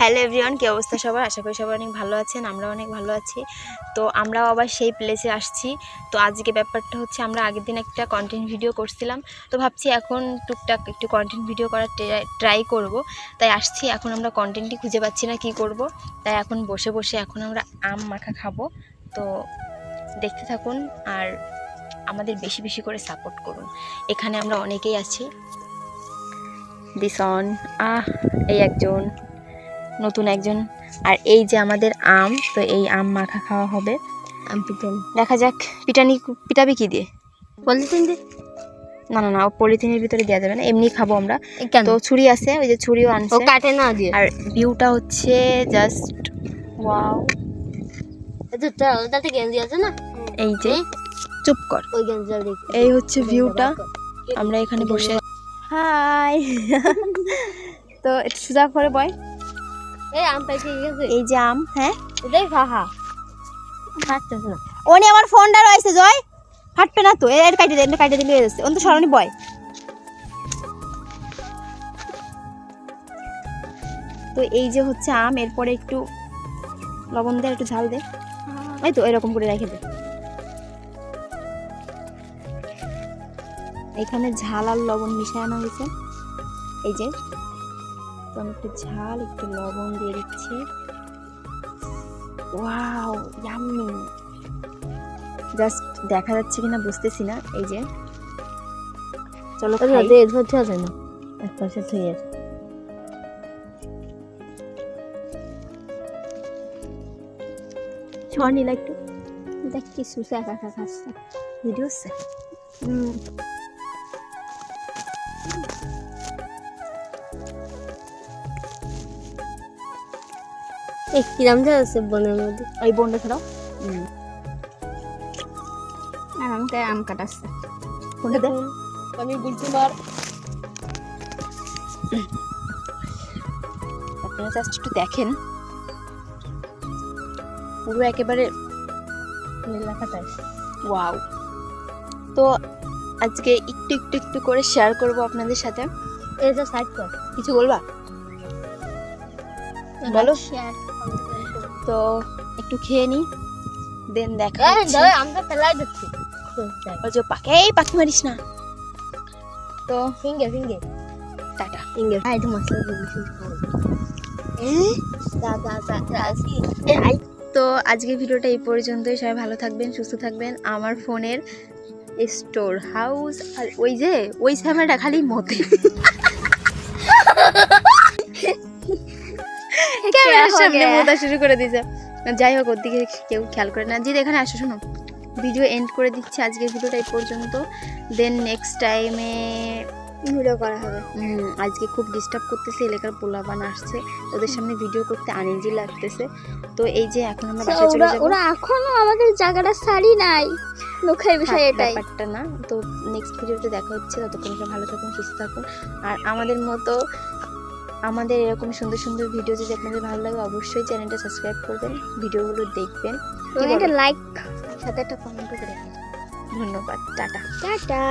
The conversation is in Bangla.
হ্যালো এভরিওয়ান, কী অবস্থা সবার? আশা করি সবাই অনেক ভালো আছেন আমরা অনেক ভালো আছি। তো আমরাও আবার সেই প্লেসে আসছি। তো আজকে ব্যাপারটা হচ্ছে, আমরা আগের দিন একটা কন্টেন্ট ভিডিও করছিলাম। তো ভাবছি এখন টুকটাক একটু কন্টেন্ট ভিডিও করার ট্রাই করব। তাই আসছি, এখন আমরা কন্টেন্টই খুঁজে পাচ্ছি না কি করব। তাই এখন বসে বসে এখন আমরা আম মাখা খাব। তো দেখতে থাকুন আর আমাদের বেশি বেশি করে সাপোর্ট করুন। এখানে আমরা অনেকেই আছি। দিসন আহ, এই একজন। নতুন একজন। আর এই যে আমাদের আম তো এই আম মাখা খাওয়া হবে। আম পিটন। দেখা যাক পিটানি পিটাবি কি দিয়ে? পলিথিন দে না না না ও পলিথিনের ভিতরে দেওয়া যাবে না এমনি খাব আমরা। তো ছুরি আছে ওই যে ছুরিও আনছে। ও কাটে না দিয়ে? আর ভিউটা হচ্ছে জাস্ট ওয়াও এটা তো ওটাতে গেঞ্জি আছে না? এই যে চুপ কর। ওই এই হচ্ছে ভিউটা আমরা এখানে বসে হাই তো একটু সোজা করে বয়? এই আম পাইছে এই যে আম হ্যাঁ? এটাই ফাহা। খাচ্ছে না। ওনি আমার ফোনটা রয়েছে জয়। ফাটবে না তো। এর কাটে দেন কাটে দিলে যাচ্ছে। অন্ত সরণি বয়। তো এই যে হচ্ছে আম এরপরে একটু লবণ দে একটু ঝাল দে। এই তো এরকম করে রেখে দে। এখানে ঝাল আর লবণ মিশিয়ে আনা হয়েছে। এই যে। তো আমি একটু ঝাল একটু লবণ দিয়ে দিচ্ছি। ওয়াও ইয়াম্মি জাস্ট দেখা যাচ্ছে কিনা বুঝতেছি না এই যে। চলো আচ্ছা খাই। ধরতে আছে না এক পাশে আছে নিলা একটু। দেখ কি সুসা কাকা খাচ্ছে। ভিডিও হুম। এই কিরাম আছে বনের মধ্যে। ওই বোনটা ছাড়াও আর আমাকে আম কাটাচ্ছে ফোনটা দে। আমি গুলতি মার। আপনারা জাস্ট একটু দেখেন। পুরো একেবারে নীলা কাটাইছে ওয়াও তো আজকে একটু একটু একটু করে শেয়ার করব আপনাদের সাথে। এই যে সাইড কর। কিছু বলবা? বলো। তো একটু খেয়ে নি দেন দেখা। ফেলাই দিচ্ছি। ওই যে পাখি এই পাখি মারিস না। তো ফিঙ্গে ফিঙ্গে টাটা ফিঙ্গে হাই তো মশলা দিয়েছি তো আজকের ভিডিওটা এই পর্যন্তই। সবাই ভালো থাকবেন সুস্থ থাকবেন। আমার ফোনের স্টোর হাউস আর ওই যে ওই স্যামেটা খালি মতে। সামনে মোতা শুরু করে দিয়েছে। যাই হোক ওর দিকে কেউ খেয়াল করে না। জিদ এখানে আসো শোনো। ভিডিও এন্ড করে দিচ্ছি। আজকের ভিডিওটা এই পর্যন্ত। দেন নেক্সট টাইমে ভিডিও করা হবে। আজকে খুব ডিস্টার্ব করতেছে এলাকার পোলাবান আসছে। ওদের সামনে ভিডিও করতে আনইজি লাগতেছে। তো এই যে এখন আমরা বাসায় চলে যাব। ওরা এখনও আমাদের জায়গাটা সারি নাই। লোকের বিষয় এটাই। ব্যাপারটা না। তো নেক্সট ভিডিওতে দেখা হচ্ছে। ততক্ষণ ভালো থাকুন সুস্থ থাকুন। আর আমাদের মতো আমাদের এরকম সুন্দর সুন্দর ভিডিও যদি আপনাদের ভালো লাগে অবশ্যই চ্যানেলটা সাবস্ক্রাইব করবেন ভিডিওগুলো দেখবেন। একটা লাইক সাথে একটা কমেন্ট করে ধন্যবাদ টাটা। টাটা।